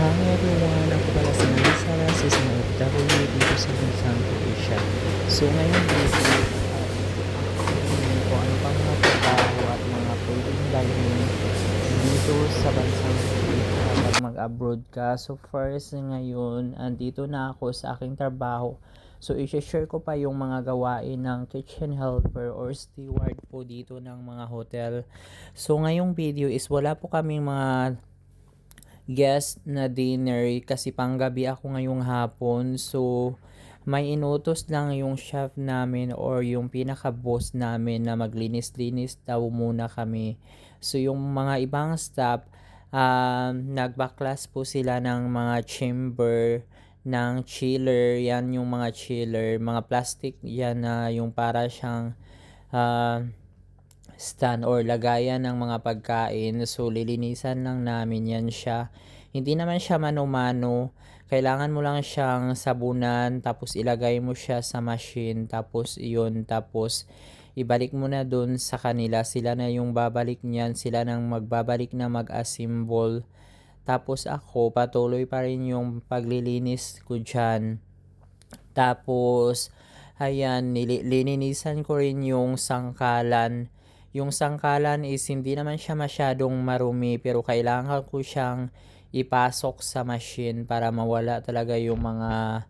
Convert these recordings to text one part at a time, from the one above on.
Hi everyone! Ako pala si Melissa Rasis ng OFW dito sa bansang Croatia. So ngayon dito, ko ano pang mga trabaho at mga pwedeng dalhin dito sa bansang Croatia kapag mag-abroad ka. So first ngayon, andito na ako sa aking trabaho. So i-share ko pa yung mga gawain ng kitchen helper or steward po dito ng mga hotel. So ngayong video is wala po kaming mga guest na dinner kasi panggabi ako ngayong hapon. So, may inutos lang yung chef namin or yung pinaka-boss namin na maglinis-linis daw muna kami. So, yung mga ibang staff, um, nagbaklas po sila ng mga chamber ng chiller. Yan yung mga chiller. Mga plastic yan na yung para siyang uh, stand or lagayan ng mga pagkain. So, lilinisan lang namin yan siya. Hindi naman siya mano-mano. Kailangan mo lang siyang sabunan, tapos ilagay mo siya sa machine, tapos yun, tapos ibalik mo na dun sa kanila. Sila na yung babalik niyan, sila nang magbabalik na mag-assemble. Tapos ako, patuloy pa rin yung paglilinis ko dyan. Tapos, ayan, nili- lininisan ko rin yung sangkalan yung sangkalan is hindi naman siya masyadong marumi pero kailangan ko siyang ipasok sa machine para mawala talaga yung mga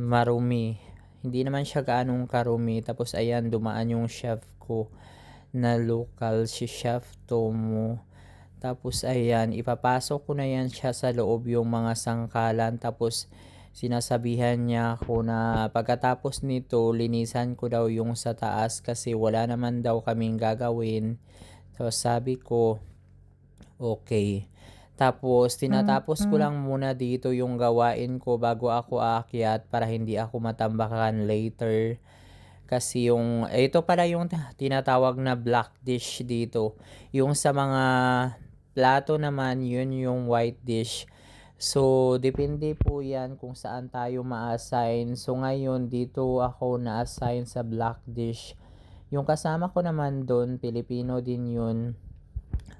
marumi. Hindi naman siya gaanong karumi. Tapos ayan, dumaan yung chef ko na local si Chef Tomo. Tapos ayan, ipapasok ko na yan siya sa loob yung mga sangkalan. Tapos sinasabihan niya ako na pagkatapos nito, linisan ko daw yung sa taas kasi wala naman daw kaming gagawin. So sabi ko, okay. Tapos tinatapos ko lang muna dito yung gawain ko bago ako aakyat para hindi ako matambakan later. Kasi yung, ito pala yung tinatawag na black dish dito. Yung sa mga plato naman, yun yung white dish. So, depende po yan kung saan tayo ma-assign. So, ngayon, dito ako na-assign sa black dish. Yung kasama ko naman doon, Pilipino din yun.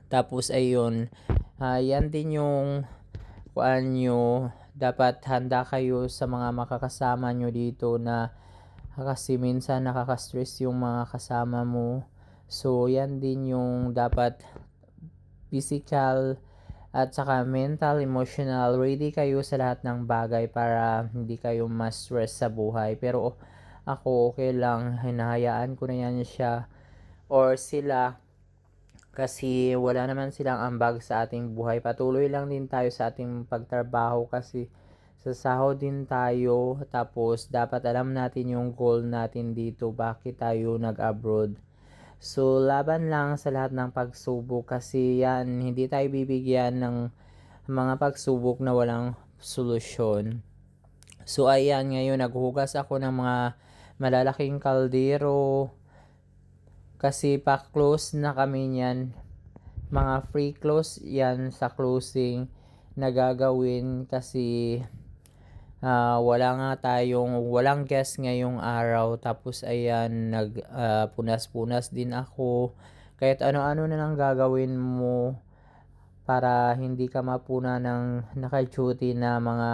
Tapos, ayun, uh, yan din yung kuan nyo. Dapat handa kayo sa mga makakasama nyo dito na kasi minsan nakaka-stress yung mga kasama mo. So, yan din yung dapat physical, at saka mental, emotional, ready kayo sa lahat ng bagay para hindi kayo ma-stress sa buhay. Pero ako okay lang, hinahayaan ko na yan siya or sila kasi wala naman silang ambag sa ating buhay. Patuloy lang din tayo sa ating pagtrabaho kasi sa din tayo tapos dapat alam natin yung goal natin dito bakit tayo nag-abroad. So, laban lang sa lahat ng pagsubok kasi yan, hindi tayo bibigyan ng mga pagsubok na walang solusyon. So, ayan, ngayon naghugas ako ng mga malalaking kaldero kasi pa-close na kami niyan. Mga free close yan sa closing na gagawin kasi uh, wala nga tayong walang guest ngayong araw tapos ayan nag uh, punas-punas din ako kahit ano-ano na lang gagawin mo para hindi ka mapuna ng naka-duty na mga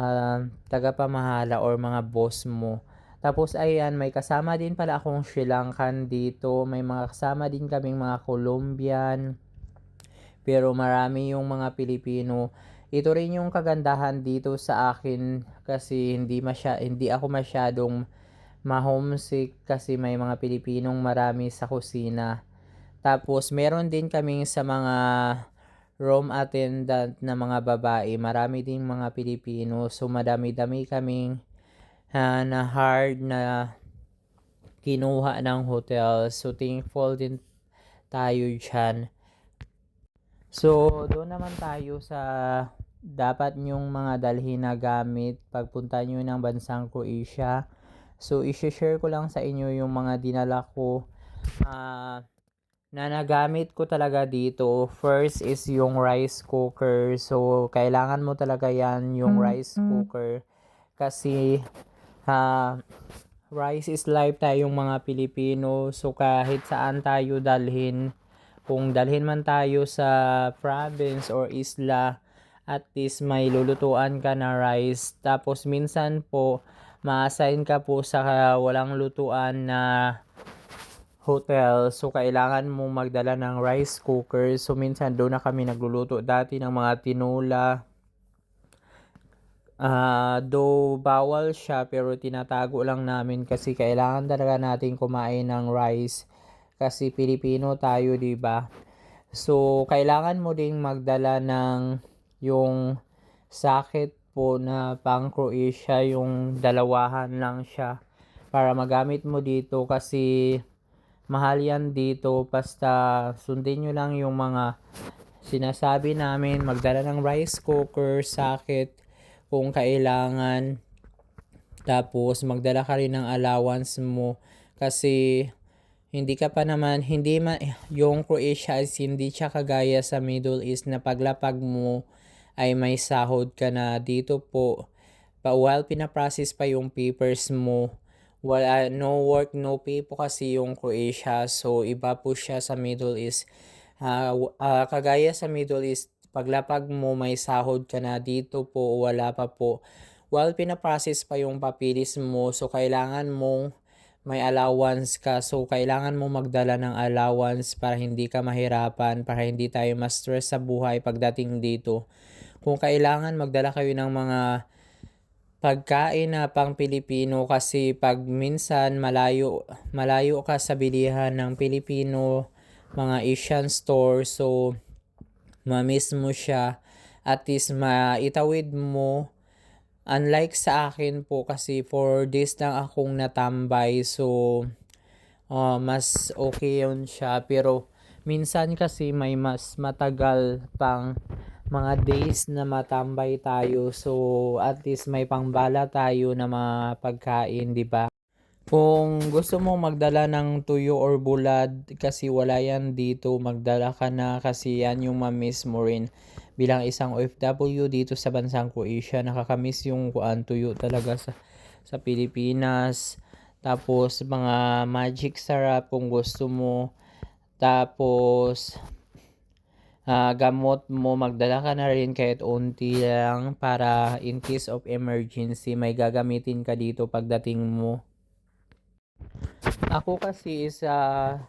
uh, tagapamahala or mga boss mo. Tapos ayan, may kasama din pala akong Sri Lankan dito. May mga kasama din kaming mga Colombian. Pero marami yung mga Pilipino ito rin yung kagandahan dito sa akin kasi hindi masya hindi ako masyadong ma-homesick kasi may mga Pilipinong marami sa kusina. Tapos meron din kaming sa mga room attendant na mga babae, marami ding mga Pilipino. So madami-dami kaming uh, na hard na kinuha ng hotel. So thankful din tayo dyan. So, doon naman tayo sa dapat nyong mga dalhin na gamit pagpunta nyo ng bansang Croatia. So, isi-share ko lang sa inyo yung mga dinala ko uh, na nagamit ko talaga dito. First is yung rice cooker. So, kailangan mo talaga yan yung rice cooker. Kasi, uh, rice is life tayong mga Pilipino. So, kahit saan tayo dalhin, kung dalhin man tayo sa province or isla, at least may lulutuan ka na rice. Tapos minsan po, ma-assign ka po sa walang lutuan na hotel. So, kailangan mo magdala ng rice cooker. So, minsan doon na kami nagluluto dati ng mga tinola. Ah, though bawal siya pero tinatago lang namin kasi kailangan talaga natin kumain ng rice kasi Pilipino tayo, 'di ba? So, kailangan mo ding magdala ng yung sakit po na pang Croatia, yung dalawahan lang siya para magamit mo dito kasi mahal yan dito. Basta sundin nyo lang yung mga sinasabi namin. Magdala ng rice cooker, sakit kung kailangan. Tapos magdala ka rin ng allowance mo. Kasi hindi ka pa naman hindi ma, yung Croatia is hindi siya kagaya sa Middle East na paglapag mo ay may sahod ka na. Dito po pa while pinaprocess pa yung papers mo wala no work no pay po kasi yung Croatia. So iba po siya sa Middle East. W- ah, kagaya sa Middle East paglapag mo may sahod ka na. Dito po wala pa po. While pinaprocess pa yung papilis mo so kailangan mong may allowance ka. So kailangan mo magdala ng allowance para hindi ka mahirapan para hindi tayo ma-stress sa buhay pagdating dito kung kailangan magdala kayo ng mga pagkain na pang Pilipino kasi pag minsan malayo malayo ka sa bilihan ng Pilipino mga Asian store so ma-miss mo siya. At least maitawid mo. Unlike sa akin po kasi for days lang akong natambay so uh, mas okay yun siya. Pero minsan kasi may mas matagal pang mga days na matambay tayo so at least may pangbala tayo na mga pagkain di ba kung gusto mo magdala ng tuyo or bulad kasi wala yan dito, magdala ka na kasi yan yung mamiss mo rin. Bilang isang OFW dito sa bansang Croatia, nakakamiss yung kuan tuyo talaga sa, sa Pilipinas. Tapos mga magic sarap kung gusto mo. Tapos ah, gamot mo, magdala ka na rin kahit unti lang para in case of emergency, may gagamitin ka dito pagdating mo. Ako kasi is ah,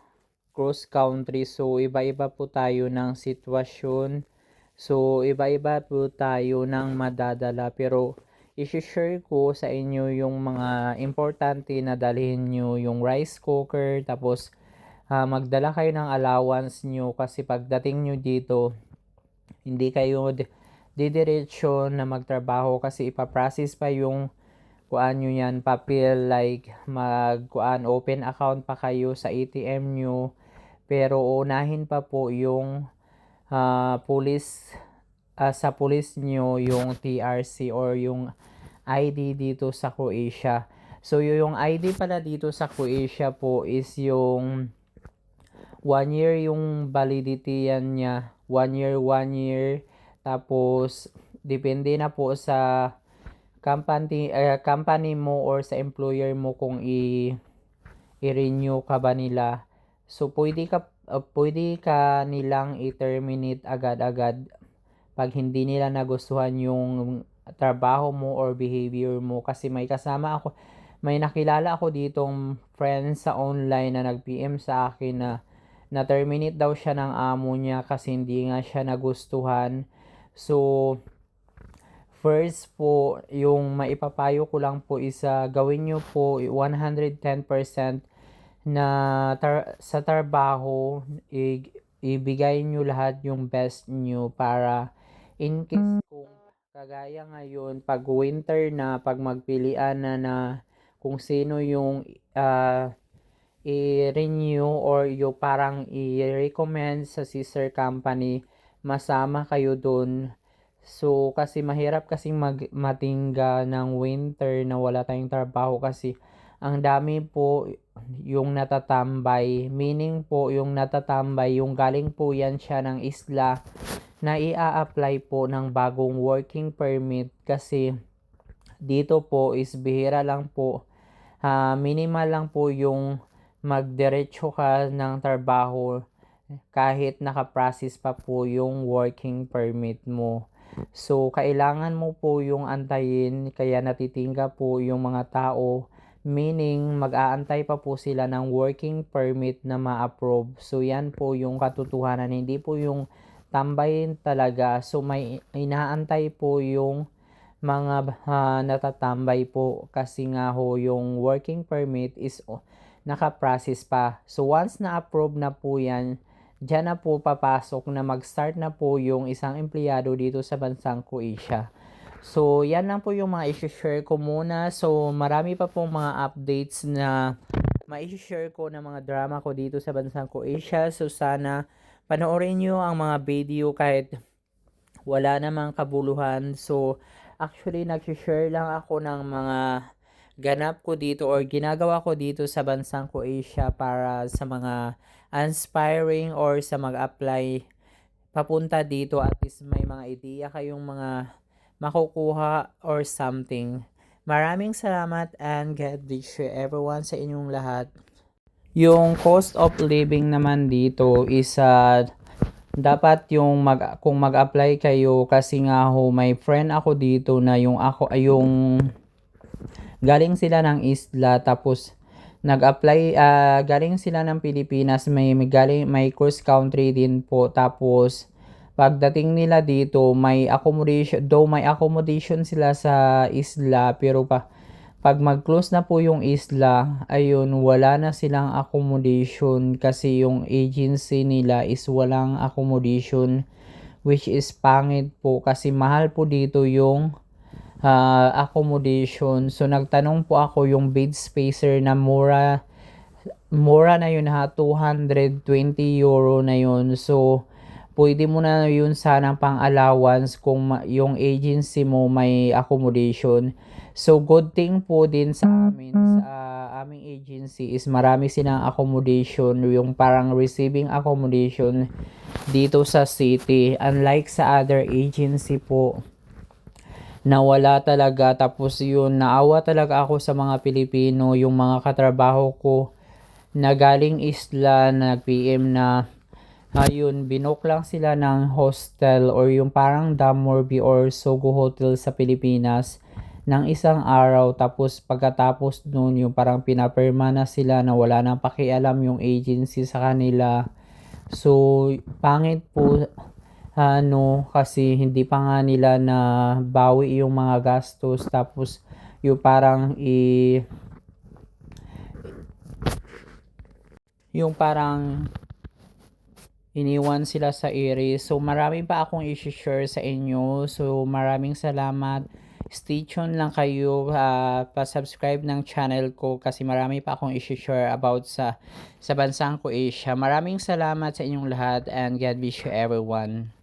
cross country so iba-iba po tayo ng sitwasyon. So iba-iba po tayo ng madadala pero i-share ko sa inyo yung mga importante na dalhin nyo yung rice cooker tapos ah, magdala kayo ng allowance nyo kasi pagdating nyo dito hindi kayo di- didiretso na magtrabaho kasi ipaprocess pa yung kuan nyo yan papel like mag kuan open account pa kayo sa ATM nyo. Pero unahin pa po yung ah, police ah, sa police nyo yung TRC or yung ID dito sa Croatia. So yung ID pala dito sa Croatia po is yung one year yung validity yan niya. One year one year. Tapos depende na po sa company eh, company mo or sa employer mo kung i i-renew ka ba nila. So pwede ka uh, pwede ka nilang i-terminate agad-agad pag hindi nila nagustuhan yung trabaho mo or behavior mo. Kasi may kasama ako may nakilala ako ditong friend sa online na nag-PM sa akin na na-terminate daw siya ng amo niya kasi hindi nga siya nagustuhan. So, First po, yung maipapayo ko lang po isa gawin nyo po 110% na tar- sa trabaho, i- ibigay nyo lahat yung best nyo para in case kung kagaya ngayon, pag winter na, pag magpilian na na kung sino yung ah, i-renew or yung parang i-recommend sa sister company, masama kayo dun So, kasi mahirap kasing mag matingga ng winter na wala tayong trabaho kasi ang dami po yung natatambay. Meaning po yung natatambay, yung galing po yan siya ng isla na ia-apply po ng bagong working permit kasi dito po is bihira lang po. ah, minimal lang po yung magdiretso ka ng trabaho kahit nakaprocess pa po yung working permit mo. So, kailangan mo po yung antayin kaya natitingga po yung mga tao. Meaning, mag-aantay pa po sila ng working permit na ma-approve. So, yan po yung katotohanan. Hindi po yung tambayin talaga. So, may inaantay po yung mga ah, natatambay po kasi nga ho yung working permit is naka-process pa. So once na-approve na po yan, dyan na po papasok na mag-start na po yung isang empleyado dito sa bansang Croatia. So yan lang po yung mga i-share ko muna. So marami pa pong mga updates na ma-share ko ng mga drama ko dito sa bansang Croatia. So sana panoorin nyo ang mga video kahit wala namang kabuluhan. So, actually, nag-share lang ako ng mga ganap ko dito or ginagawa ko dito sa bansang Croatia para sa mga inspiring or sa mag-apply papunta dito at least may mga idea kayong mga makukuha or something. Maraming salamat and God bless you everyone sa inyong lahat. Yung cost of living naman dito is ah, dapat yung mag kung mag-apply kayo kasi nga ho may friend ako dito na yung ako yung galing sila ng isla tapos nag-apply ah, galing sila ng Pilipinas may, may galing may cross country din po. Tapos pagdating nila dito may accommodation though may accommodation sila sa isla pero pa pag mag-close na po yung isla, ayun, wala na silang accommodation kasi yung agency nila is walang accommodation which is pangit po kasi mahal po dito yung ah, accommodation. So nagtanong po ako yung bed spacer na mura mura na yun ha 220 euro na yun. So pwede mo na yun sanang pang allowance kung yung agency mo may accommodation. So good thing po din sa amin sa aming agency is marami silang accommodation yung parang receiving accommodation dito sa city unlike sa other agency po na wala talaga. Tapos yun naawa talaga ako sa mga Pilipino. Yung mga katrabaho ko na galing isla nag PM na ayun binook lang sila ng hostel or yung parang Damorby or Sogo Hotel sa Pilipinas ng isang araw. Tapos pagkatapos noon yung parang pinapirma na sila na wala nang pakialam yung agency sa kanila. So pangit po ano kasi hindi pa nga nila na bawi yung mga gastos tapos yung parang i yung parang iniwan sila sa ere. So marami pa akong i-share sa inyo. So maraming salamat. Stay tuned lang kayo ah, pa-subscribe ng channel ko kasi marami pa akong i-share about sa sa bansang Croatia. Maraming salamat sa inyong lahat and God bless you everyone.